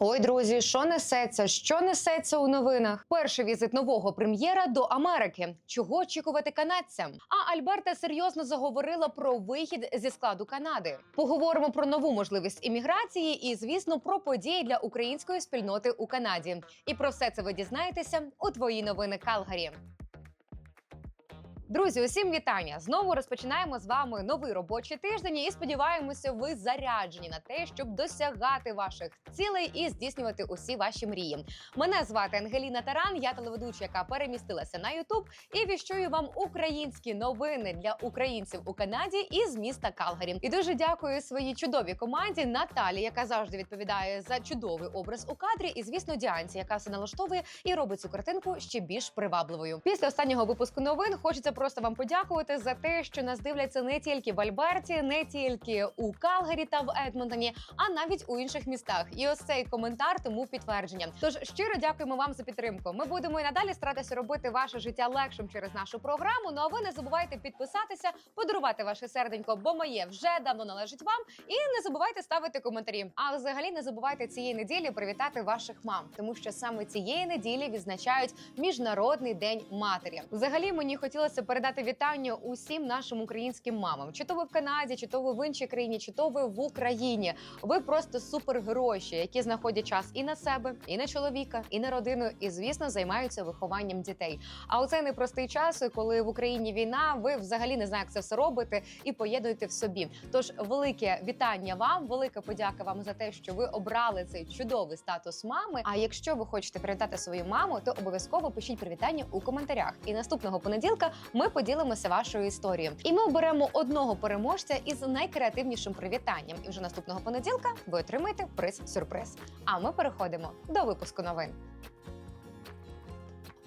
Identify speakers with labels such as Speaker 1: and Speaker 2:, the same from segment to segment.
Speaker 1: Ой, друзі, що несеться? Що несеться у новинах? Перший візит нового прем'єра до Америки. Чого очікувати канадцям? А Альберта серйозно заговорила про вихід зі складу Канади. Поговоримо про нову можливість імміграції і, звісно, про події для української спільноти у Канаді. І про все це ви дізнаєтеся у твої новини Калгарі. Друзі, усім вітання! Знову розпочинаємо з вами новий робочий тиждень і сподіваємося, ви заряджені на те, щоб досягати ваших цілей і здійснювати усі ваші мрії. Мене звати Ангеліна Таран, я телеведуча, яка перемістилася на Ютуб і віщую вам українські новини для українців у Канаді із міста Калгарі. І дуже дякую своїй чудовій команді Наталі, яка завжди відповідає за чудовий образ у кадрі, і звісно, Діанці, яка все налаштовує і робить цю картинку ще більш привабливою. Після останнього випуску новин хочеться просто вам подякувати за те, що нас дивляться не тільки в Альберті, не тільки у Калгарі та в Едмонтоні, а навіть у інших містах. І ось цей коментар тому підтвердження. Тож щиро дякуємо вам за підтримку. Ми будемо і надалі старатися робити ваше життя легшим через нашу програму. Ну а ви не забувайте підписатися, подарувати ваше серденько, бо моє вже давно належить вам. І не забувайте ставити коментарі. А взагалі не забувайте цієї неділі привітати ваших мам, тому що саме цієї неділі відзначають міжнародний день матері. Взагалі мені хотілося передати вітання усім нашим українським мамам, чи то ви в Канаді, чи то ви в іншій країні, чи то ви в Україні. Ви просто супергроші, які знаходять час і на себе, і на чоловіка, і на родину, і звісно займаються вихованням дітей. А у цей непростий час, коли в Україні війна, ви взагалі не знаєте, як це все робити і поєднуєте в собі. Тож велике вітання вам, велика подяка вам за те, що ви обрали цей чудовий статус мами. А якщо ви хочете привітати свою маму, то обов'язково пишіть привітання у коментарях. І наступного понеділка ми поділимося вашою історією. І ми оберемо одного переможця із найкреативнішим привітанням. І вже наступного понеділка ви отримаєте приз сюрприз. А ми переходимо до випуску новин.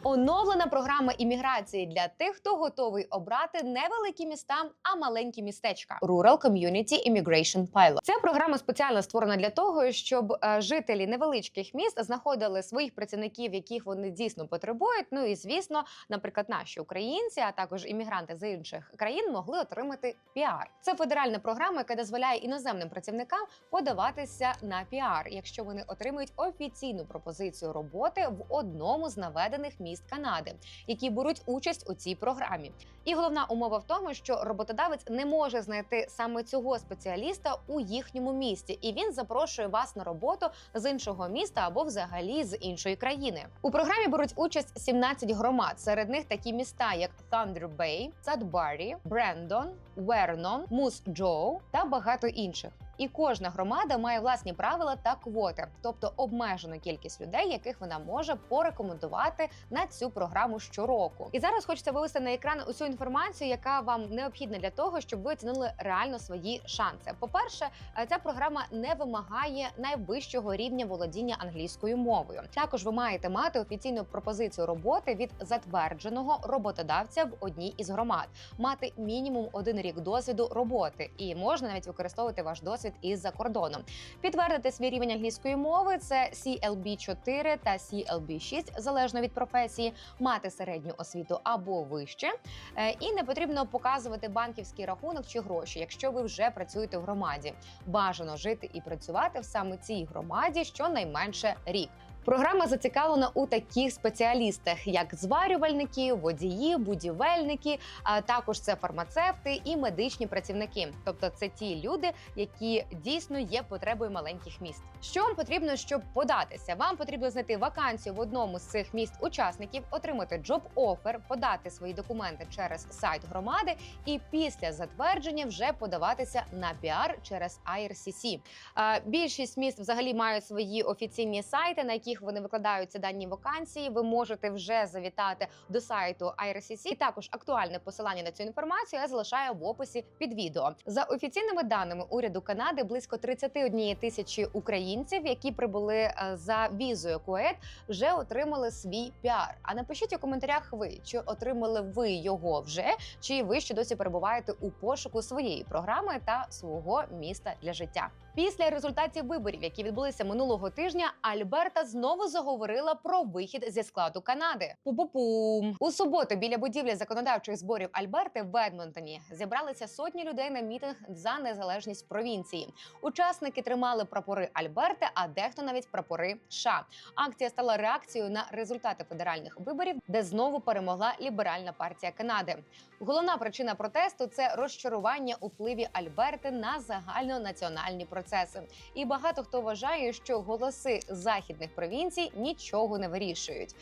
Speaker 1: Оновлена програма імміграції для тих, хто готовий обрати не великі міста, а маленькі містечка. Rural Community Immigration Pilot. Ця програма спеціально створена для того, щоб е, жителі невеличких міст знаходили своїх працівників, яких вони дійсно потребують. Ну і звісно, наприклад, наші українці, а також іммігранти з інших країн могли отримати піар. Це федеральна програма, яка дозволяє іноземним працівникам подаватися на піар, якщо вони отримують офіційну пропозицію роботи в одному з наведених міст Канади, які беруть участь у цій програмі. І головна умова в тому, що роботодавець не може знайти саме цього спеціаліста у їхньому місті, і він запрошує вас на роботу з іншого міста або взагалі з іншої країни. У програмі беруть участь 17 громад. Серед них такі міста, як Thunder Bay, Садбарі, Брендон, Вернон, Мус Джоу та багато інших. І кожна громада має власні правила та квоти, тобто обмежену кількість людей, яких вона може порекомендувати на цю програму щороку. І зараз хочеться вивести на екран усю інформацію, яка вам необхідна для того, щоб ви оцінили реально свої шанси. По-перше, е, ця програма не вимагає найвищого рівня володіння англійською мовою. Також ви маєте мати офіційну пропозицію роботи від затвердженого роботодавця в одній із громад, мати мінімум один рік досвіду роботи, і можна навіть використовувати ваш досвід із-за кордоном. Підтвердити свій рівень англійської мови це CLB 4 та CLB 6, залежно від професії, мати середню освіту або вище. Е, І не потрібно показувати банківський рахунок чи гроші, якщо ви вже працюєте в громаді. Бажано жити і працювати в саме цій громаді щонайменше рік. Програма зацікавлена у таких спеціалістах, як зварювальники, водії, будівельники, а також це фармацевти і медичні працівники. Тобто, це ті люди, які дійсно є потребою маленьких міст. Що вам потрібно, щоб податися? Вам потрібно знайти вакансію в одному з цих міст учасників, отримати джоб офер, подати свої документи через сайт громади, і після затвердження вже подаватися на піар через IRCC. Більшість міст взагалі мають свої офіційні сайти, на яких вони викладаються дані вакансії. Ви можете вже завітати до сайту IRCC. І також актуальне посилання на цю інформацію я залишаю в описі під відео. За офіційними даними уряду Канади, близько 31 тисячі українців, які прибули е, за візою Кует, вже отримали свій піар. А напишіть у коментарях ви, чи отримали ви його вже, чи ви ще досі перебуваєте у пошуку своєї програми та свого міста для життя. Після результатів виборів, які відбулися минулого тижня, Альберта знову заговорила про вихід зі складу Канади. Пу-пу-пум. у суботу біля будівлі законодавчих зборів Альберти в Едмонтоні зібралися сотні людей на мітинг за незалежність провінції. Учасники тримали прапори Альберти, а дехто навіть прапори США. Акція стала реакцією на результати федеральних виборів, де знову перемогла ліберальна партія Канади. Головна причина протесту це розчарування у впливі Альберти на загальнонаціональні процеси. І багато хто вважає, що голоси західних провінцій нічого не вирішують.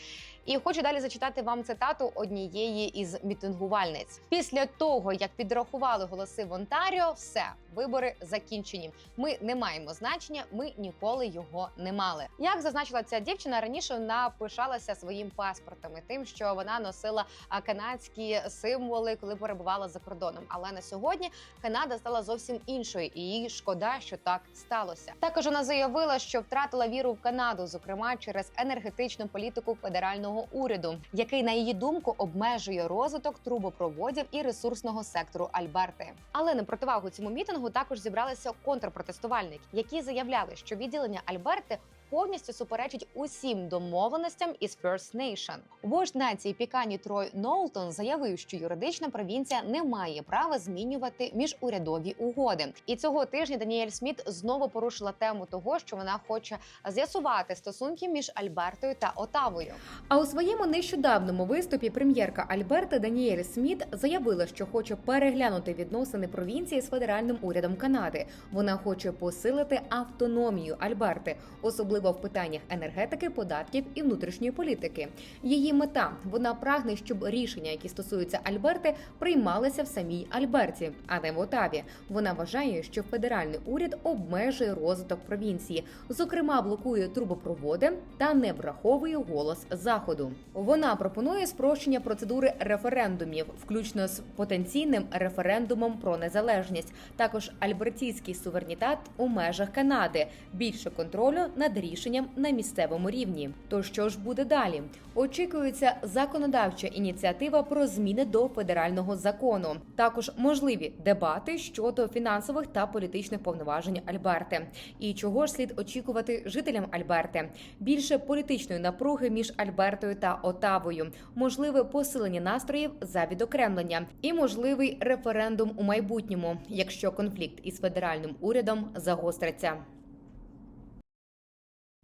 Speaker 1: І хочу далі зачитати вам цитату однієї із мітингувальниць. Після того, як підрахували голоси в Онтаріо, все вибори закінчені. Ми не маємо значення, ми ніколи його не мали. Як зазначила ця дівчина, раніше вона пишалася своїм паспортом і тим, що вона носила канадські символи, коли перебувала за кордоном. Але на сьогодні Канада стала зовсім іншою, і їй шкода, що так сталося. Також вона заявила, що втратила віру в Канаду, зокрема через енергетичну політику федерального уряду, який на її думку обмежує розвиток трубопроводів і ресурсного сектору Альберти. Але на противагу цьому мітингу також зібралися контрпротестувальники, які заявляли, що відділення Альберти. Повністю суперечить усім домовленостям із First Nation. Вождь нації Пікані Трой Ноултон заявив, що юридична провінція не має права змінювати міжурядові угоди. І цього тижня Даніель Сміт знову порушила тему того, що вона хоче з'ясувати стосунки між Альбертою та Отавою.
Speaker 2: А у своєму нещодавному виступі прем'єрка Альберта Даніель Сміт заявила, що хоче переглянути відносини провінції з федеральним урядом Канади. Вона хоче посилити автономію Альберти, особливо в питаннях енергетики, податків і внутрішньої політики. Її мета вона прагне, щоб рішення, які стосуються Альберти, приймалися в самій Альберті, а не в Отаві. Вона вважає, що федеральний уряд обмежує розвиток провінції, зокрема блокує трубопроводи та не враховує голос заходу. Вона пропонує спрощення процедури референдумів, включно з потенційним референдумом про незалежність, також альбертійський суверенітет у межах Канади, більше контролю над рішенням на місцевому рівні. То що ж буде далі? Очікується законодавча ініціатива про зміни до федерального закону. Також можливі дебати щодо фінансових та політичних повноважень Альберти. І чого ж слід очікувати жителям Альберти? Більше політичної напруги між Альбертою та Отавою, можливе посилення настроїв за відокремлення і можливий референдум у майбутньому, якщо конфлікт із федеральним урядом загостриться.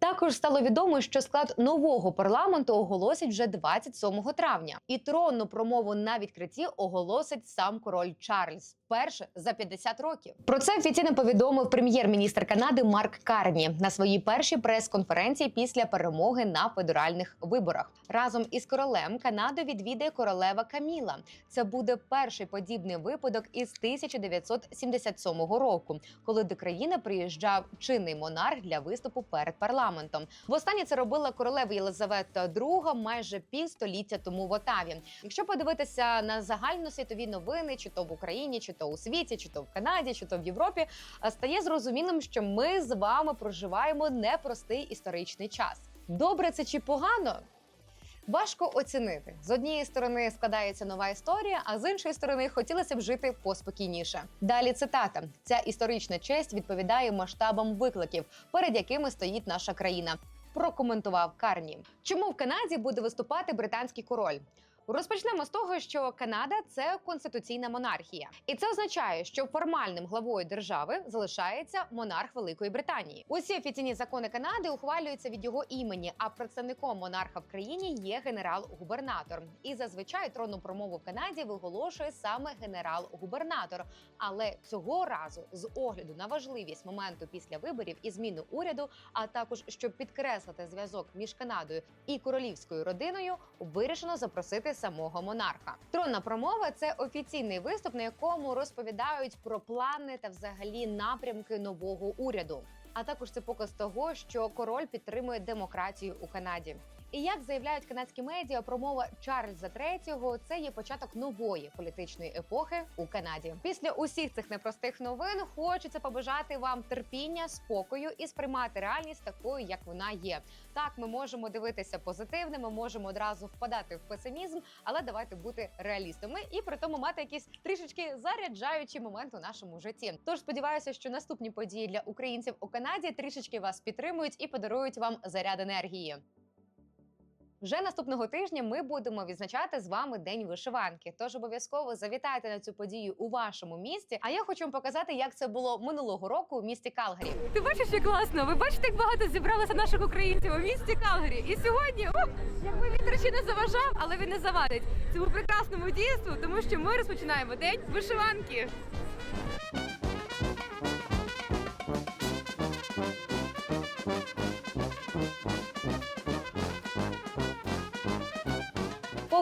Speaker 1: Також стало відомо, що склад нового парламенту оголосять вже 27 травня, і тронну промову на відкритті оголосить сам король Чарльз. Перше за 50 років. Про це офіційно повідомив прем'єр-міністр Канади Марк Карні на своїй першій прес-конференції після перемоги на федеральних виборах. Разом із королем Канаду відвідає королева Каміла. Це буде перший подібний випадок із 1977 року, коли до країни приїжджав чинний монарх для виступу перед парламентом. Востаннє це робила королева Єлизавета II майже півстоліття тому в Отаві. Якщо подивитися на загальносвітові новини, чи то в Україні, чи то у світі, чи то в Канаді, чи то в Європі, а, стає зрозумілим, що ми з вами проживаємо непростий історичний час. Добре це чи погано? Важко оцінити з однієї сторони складається нова історія, а з іншої сторони хотілося б жити поспокійніше. Далі цитата: ця історична честь відповідає масштабам викликів, перед якими стоїть наша країна. Прокоментував Карні. Чому в Канаді буде виступати британський король? Розпочнемо з того, що Канада це конституційна монархія, і це означає, що формальним главою держави залишається монарх Великої Британії. Усі офіційні закони Канади ухвалюються від його імені, а представником монарха в країні є генерал-губернатор. І зазвичай тронну промову в Канаді виголошує саме генерал-губернатор. Але цього разу, з огляду на важливість моменту після виборів і зміни уряду, а також щоб підкреслити зв'язок між Канадою і королівською родиною, вирішено запросити самого монарха. Тронна промова це офіційний виступ, на якому розповідають про плани та взагалі напрямки нового уряду. А також це показ того, що король підтримує демократію у Канаді. І як заявляють канадські медіа, промова Чарльза III – це є початок нової політичної епохи у Канаді. Після усіх цих непростих новин хочеться побажати вам терпіння, спокою і сприймати реальність такою, як вона є. Так, ми можемо дивитися позитивно, ми можемо одразу впадати в песимізм, але давайте бути реалістами і при тому мати якісь трішечки заряджаючі моменти у нашому житті. Тож сподіваюся, що наступні події для українців у Канаді трішечки вас підтримують і подарують вам заряд енергії. Вже наступного тижня ми будемо відзначати з вами день вишиванки. Тож обов'язково завітайте на цю подію у вашому місті. А я хочу вам показати, як це було минулого року у місті Калгарі.
Speaker 3: Ти бачиш, як класно? Ви бачите, як багато зібралося наших українців у місті Калгарі. І сьогодні, о, якби вітер ще не заважав, але він не завадить цьому прекрасному дійству, тому що ми розпочинаємо день вишиванки.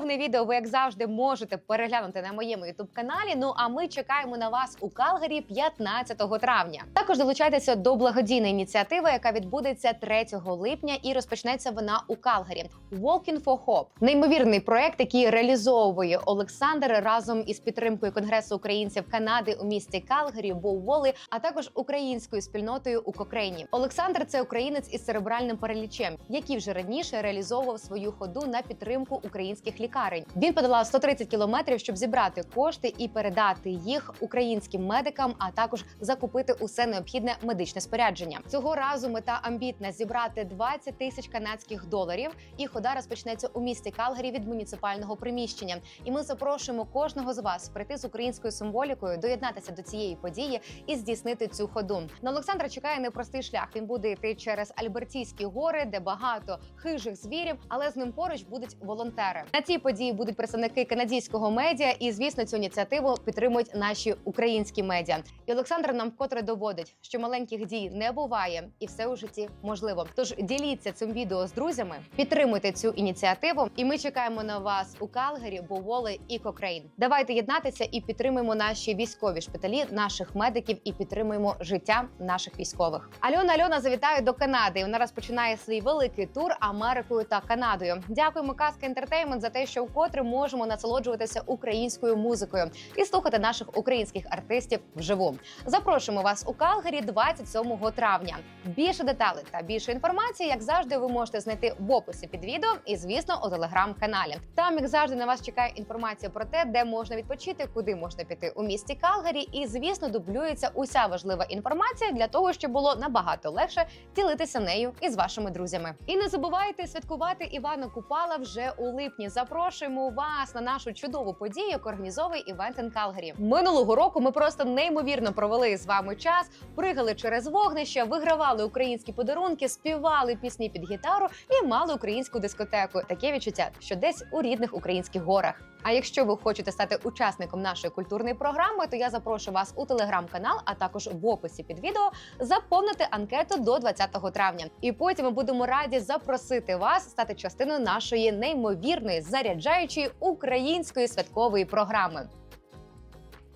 Speaker 1: Повне відео ви, як завжди, можете переглянути на моєму ютуб каналі. Ну а ми чекаємо на вас у Калгарі 15 травня. Також долучайтеся до благодійної ініціативи, яка відбудеться 3 липня, і розпочнеться вона у Калгарі. Walking for Hope – неймовірний проект, який реалізовує Олександр разом із підтримкою Конгресу українців Канади у місті Калгарі, Боуволи, а також українською спільнотою у Кокрейні. Олександр це українець із церебральним паралічем, який вже раніше реалізовував свою ходу на підтримку українських лікарень. Він подолав 130 кілометрів, щоб зібрати кошти і передати їх українським медикам, а також закупити усе необхідне медичне спорядження. Цього разу мета амбітна зібрати 20 тисяч канадських доларів. І хода розпочнеться у місті Калгарі від муніципального приміщення. І ми запрошуємо кожного з вас прийти з українською символікою, доєднатися до цієї події і здійснити цю ходу. На Олександра чекає непростий шлях. Він буде йти через Альбертійські гори, де багато хижих звірів, але з ним поруч будуть волонтери. На цій події будуть представники канадського медіа, і звісно, цю ініціативу підтримують наші українські медіа. І Олександр нам вкотре доводить, що маленьких дій не буває, і все у житті можливо. Тож діліться цим відео з друзями, підтримуйте цю ініціативу, і ми чекаємо на вас у Калгарі, Боволи і Кокрейн. Давайте єднатися і підтримуємо наші військові шпиталі, наших медиків і підтримуємо життя наших військових. Альона Альона завітає до Канади. Вона розпочинає свій великий тур Америкою та Канадою. Дякуємо Казка Ентертеймент за те, що вкотре можемо насолоджуватися українською музикою і слухати наших українських артистів вживу. Запрошуємо вас у Калгарі 27 травня. Більше деталей та більше інформації, як завжди, ви можете знайти в описі під відео і, звісно, у телеграм-каналі. Там, як завжди, на вас чекає інформація про те, де можна відпочити, куди можна піти у місті Калгарі, і звісно, дублюється уся важлива інформація для того, щоб було набагато легше ділитися нею із вашими друзями. І не забувайте святкувати Івана Купала вже у липні. Запрошуємо вас на нашу чудову подію, як організовує івент Калгарі. Минулого року ми просто неймовірно провели з вами час, пригали через вогнище, вигравали українські подарунки, співали пісні під гітару і мали українську дискотеку. Таке відчуття, що десь у рідних українських горах. А якщо ви хочете стати учасником нашої культурної програми, то я запрошую вас у телеграм-канал, а також в описі під відео заповнити анкету до 20 травня. І потім ми будемо раді запросити вас стати частиною нашої неймовірної заряджаючої української святкової програми.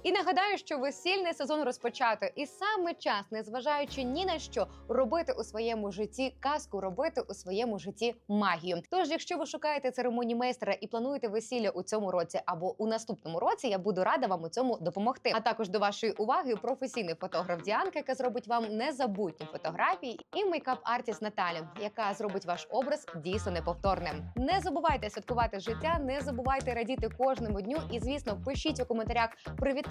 Speaker 1: І нагадаю, що весільний сезон розпочато, і саме час, незважаючи ні на що, робити у своєму житті казку, робити у своєму житті магію. Тож, якщо ви шукаєте церемонії майстра і плануєте весілля у цьому році або у наступному році, я буду рада вам у цьому допомогти. А також до вашої уваги професійний фотограф Діанка, яка зробить вам незабутні фотографії, і мейкап-артіст Наталя, яка зробить ваш образ дійсно неповторним. Не забувайте святкувати життя, не забувайте радіти кожному дню. І звісно, пишіть у коментарях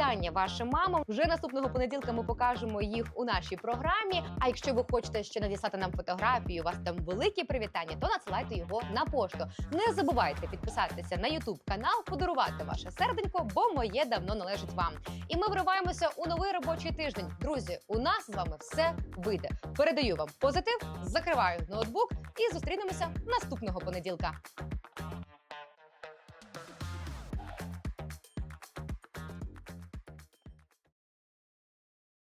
Speaker 1: привітання вашим мамам. Вже наступного понеділка ми покажемо їх у нашій програмі. А якщо ви хочете ще надіслати нам фотографію, у вас там великі привітання, то надсилайте його на пошту. Не забувайте підписатися на YouTube канал, подарувати ваше серденько, бо моє давно належить вам. І ми вриваємося у новий робочий тиждень. Друзі, у нас з вами все вийде. Передаю вам позитив, закриваю ноутбук і зустрінемося наступного понеділка.